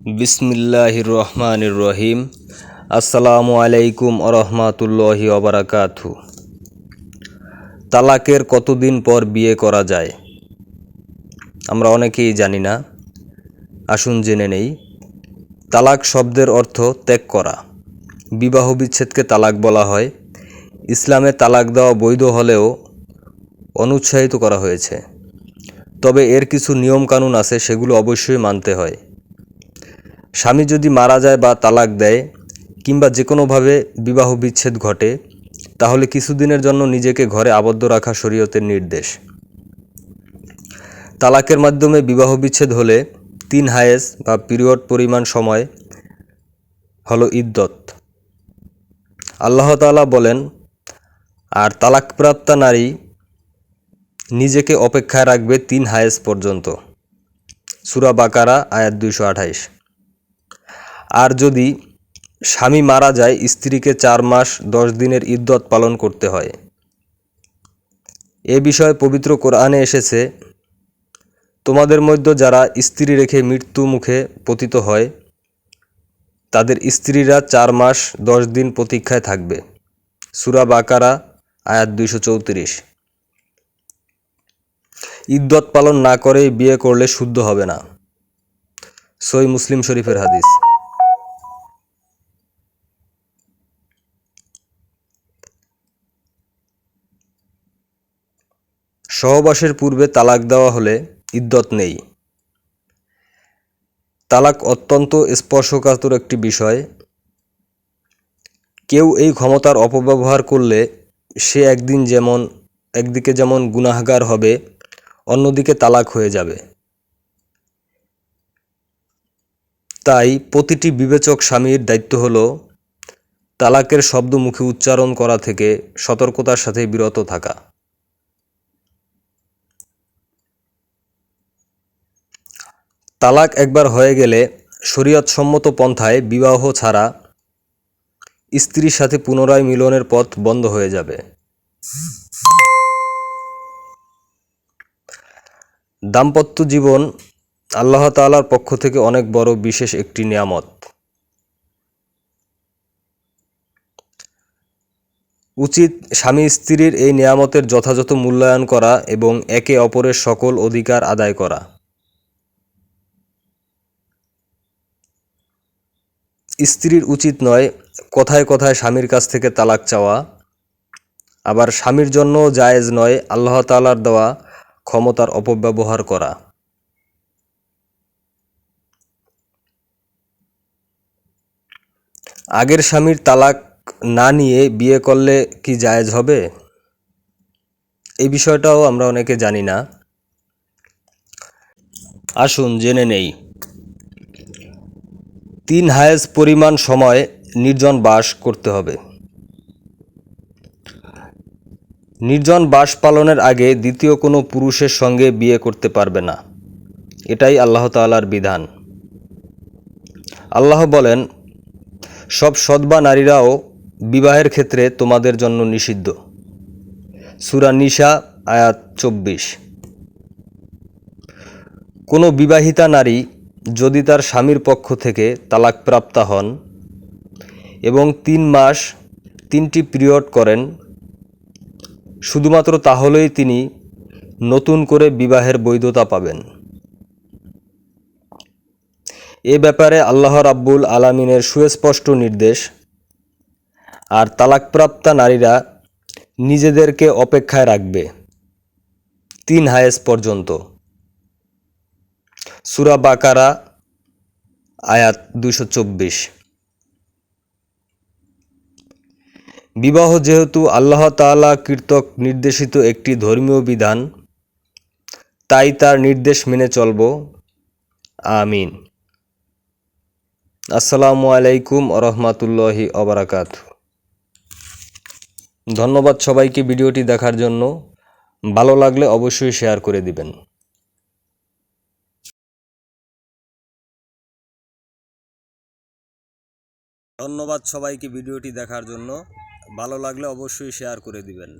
বিসমিল্লাহির রহমানির রহিম আসসালামু আলাইকুম আরহামাতুল্লাহি অবরাকাতু তালাকের কতদিন পর বিয়ে করা যায়? আমরা অনেকেই জানি না। আসুন জেনে নেই। তালাক শব্দের অর্থ ত্যাগ করা। বিবাহ বিচ্ছেদকে তালাক বলা হয়। ইসলামে তালাক দেওয়া বৈধ হলেও অনুৎসাহিত করা হয়েছে। তবে এর কিছু নিয়মকানুন আছে, সেগুলো অবশ্যই মানতে হয়। স্বামী যদি মারা যায় বা তালাক দেয় কিংবা যে কোনোভাবে বিবাহ বিচ্ছেদ ঘটে, তাহলে কিছুদিনের জন্য নিজেকে ঘরে আবদ্ধ রাখা শরীয়তের নির্দেশ। তালাকের মাধ্যমে বিবাহ বিচ্ছেদ হলে তিন হায়েস বা পিরিয়ড পরিমাণ সময় হলো ইদ্যত। আল্লাহ তাআলা বলেন, আর তালাকপ্রাপ্তা নারী নিজেকে অপেক্ষায় রাখবে তিন হায়েস পর্যন্ত। সুরা বাকারা, আয়াত দুইশো আঠাইশ। আর যদি স্বামী মারা যায়, স্ত্রীকে চার মাস, দশ দিনের ইদ্যত পালন করতে হয়। এ বিষয়ে পবিত্র কোরআনে এসেছে, তোমাদের মধ্যে যারা স্ত্রী রেখে মৃত্যু মুখে পতিত হয়, তাদের স্ত্রীরা চার মাস, দশ দিন প্রতীক্ষায় থাকবে। সুরা বাকারা, আয়াত দুইশো চৌত্রিশ। ইদ্যত পালন না করে বিয়ে করলে শুদ্ধ হবে না। সই মুসলিম শরীফের হাদিস। সহবাসের পূর্বে তালাক দেওয়া হলে ইদ্যত নেই। তালাক অত্যন্ত স্পর্শকাতর একটি বিষয়। কেউ এই ক্ষমতার অপব্যবহার করলে সে একদিন যেমন, একদিকে যেমন গুনাহগার হবে, অন্যদিকে তালাক হয়ে যাবে। তাই প্রতিটি বিবেচক স্বামীর দায়িত্ব হল তালাকের শব্দ মুখে উচ্চারণ করা থেকে সতর্কতার সাথে বিরত থাকা। তালাক একবার হয়ে গেলে শরীয়তসম্মত পন্থায় বিবাহ ছাড়া স্ত্রীর সাথে পুনরায় মিলনের পথ বন্ধ হয়ে যাবে। দাম্পত্য জীবন আল্লাহ তাআলার পক্ষ থেকে অনেক বড় বিশেষ একটি নিয়ামত। উচিত স্বামী স্ত্রীর এই নিয়ামতের যথাযথ মূল্যায়ন করা এবং একে অপরের সকল অধিকার আদায় করা। স্ত্রীর উচিত নয় কথায় কথায় স্বামীর কাছ থেকে তালাক চাওয়া। আবার স্বামীর জন্য জায়েজ নয় আল্লাহ তাআলার দেওয়া ক্ষমতার অপব্যবহার করা। আগের স্বামীর তালাক না নিয়ে বিয়ে করলে কি জায়েজ হবে? এই বিষয়টাও আমরা অনেকে জানি না। আসুন জেনে নেই। তিন হায়েজ পরিমাণ সময় নির্জন বাস করতে হবে। নির্জন বাস পালনের আগে দ্বিতীয় কোনো পুরুষের সঙ্গে বিয়ে করতে পারবে না। এটাই আল্লাহ তাআলার বিধান। আল্লাহ বলেন, সব সদবা নারীরাও বিবাহের ক্ষেত্রে তোমাদের জন্য নিষিদ্ধ। সুরা নিশা আয়াত চব্বিশ। কোনো বিবাহিতা নারী যদি তার স্বামীর পক্ষ থেকে তালাকপ্রাপ্তা হন এবং তিন মাস তিনটি পিরিয়ড করেন, শুধুমাত্র তাহলেই তিনি নতুন করে বিবাহের বৈধতা পাবেন। এ ব্যাপারে আল্লাহ রাব্বুল আলামিনের সুস্পষ্ট নির্দেশ, আর তালাকপ্রাপ্তা নারীরা নিজেদেরকে অপেক্ষায় রাখবে তিন হায়েস পর্যন্ত। সুরা বাকারা, আয়াত দুশো চব্বিশ। বিবাহ যেহেতু আল্লাহ তাআলা কীর্তক নির্দেশিত একটি ধর্মীয় বিধান, তাই তার নির্দেশ মেনে চলব। আমিন। আসসালামু আলাইকুম রহমাতুল্লাহি অবরাকাত ধন্যবাদ সবাইকে ভিডিওটি দেখার জন্য। ভালো লাগলে অবশ্যই শেয়ার করে দিবেন। ধন্যবাদ সবাইকে ভিডিওটি দেখার জন্য। ভালো লাগলে অবশ্যই শেয়ার করে দিবেন।